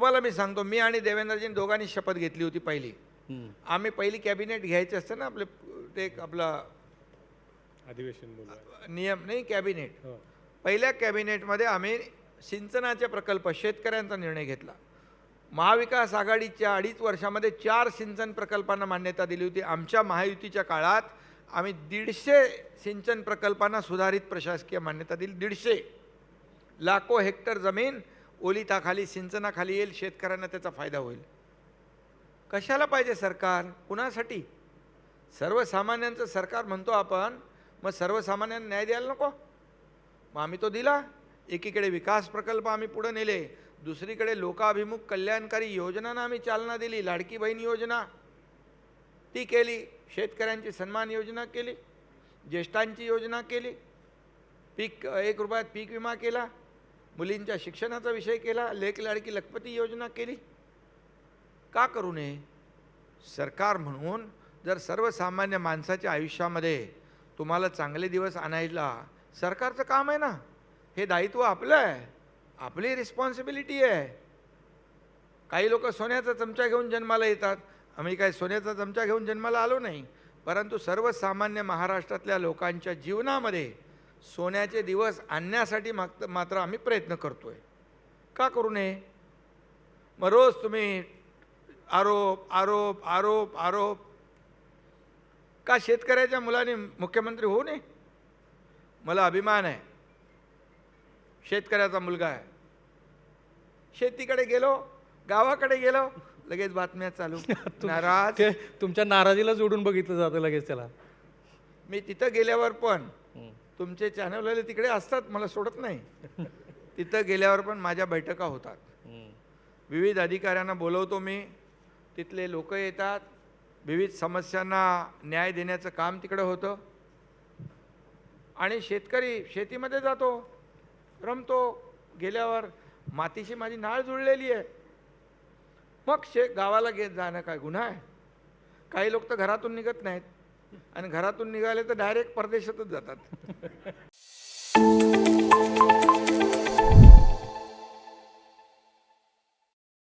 तुम्हाला मी सांगतो मी आणि देवेंद्रजींनी दोघांनी शपथ घेतली होती पहिली. हम्म. आम्ही पहिली कॅबिनेट घ्यायचे असतं ना आपले ते एक आपला अधिवेशन नियम नाही कॅबिनेट. हो. पहिल्या कॅबिनेटमध्ये आम्ही सिंचनाचे प्रकल्प शेतकऱ्यांचा निर्णय घेतला. महाविकास आघाडीच्या अडीच वर्षामध्ये चार सिंचन प्रकल्पांना मान्यता दिली होती. आमच्या महायुतीच्या काळात आम्ही दीडशे सिंचन प्रकल्पांना सुधारित प्रशासकीय मान्यता दिली. दीडशे लाखो हेक्टर जमीन ओलिताखाली सिंचनाखाली येईल शेतकऱ्यांना त्याचा फायदा होईल. कशाला पाहिजे सरकार? कुणासाठी? सर्वसामान्यांचं सरकार म्हणतो आपण मग सर्वसामान्यांना न्याय द्यायला नको? मग आम्ही तो दिला. एकीकडे विकास प्रकल्प आम्ही पुढे नेले. दुसरीकडे लोकाभिमुख कल्याणकारी योजनांना आम्ही चालना दिली. लाडकी बहीण योजना ती केली. शेतकऱ्यांची सन्मान योजना केली. ज्येष्ठांची योजना केली. पीक एक रुपयात पीक विमा केला. मुलींच्या शिक्षणाचा विषय केला लेख लाडकी लखपती योजना केली. का करू नये? सरकार म्हणून जर सर्वसामान्य माणसाच्या आयुष्यामध्ये तुम्हाला चांगले दिवस आणायला सरकारचं काम आहे ना? हे दायित्व आपलं आहे. आपली रिस्पॉन्सिबिलिटी आहे. काही लोक सोन्याचा चमचा घेऊन जन्माला येतात. आम्ही काय सोन्याचा चमचा घेऊन जन्माला आलो नाही. परंतु सर्वसामान्य महाराष्ट्रातल्या लोकांच्या जीवनामध्ये सोन्याचे दिवस आणण्यासाठी माग मात्र आम्ही प्रयत्न करतोय. का करू नये? मग रोज तुम्ही आरोप आरोप आरोप आरोप. का शेतकऱ्याच्या मुलाने मुख्यमंत्री होऊ नये? मला अभिमान आहे. शेतकऱ्याचा मुलगा आहे. शेतीकडे गेलो गावाकडे गेलो लगेच बातम्या चालू. नाराज. तुमच्या नाराजीला जोडून बघितलं जातं लगेच त्याला. मी तिथं गेल्यावर पण. तुमचे चॅनलवाले तिकडे असतात मला सोडत नाही. तिथं गेल्यावर पण माझ्या बैठका होतात. विविध अधिकाऱ्यांना बोलवतो मी. तिथले लोक येतात. विविध समस्यांना न्याय देण्याचं काम तिकडं होतं. आणि शेतकरी शेतीमध्ये जातो रमतो. गेल्यावर मातीशी माझी नाळ जुळलेली आहे. मग शे गावाला घेत जाणं काय गुन्हा आहे? काही लोक तर घरातून निघत नाहीत. आणि घरातून निघाले तर डायरेक्ट परदेशातच जातात.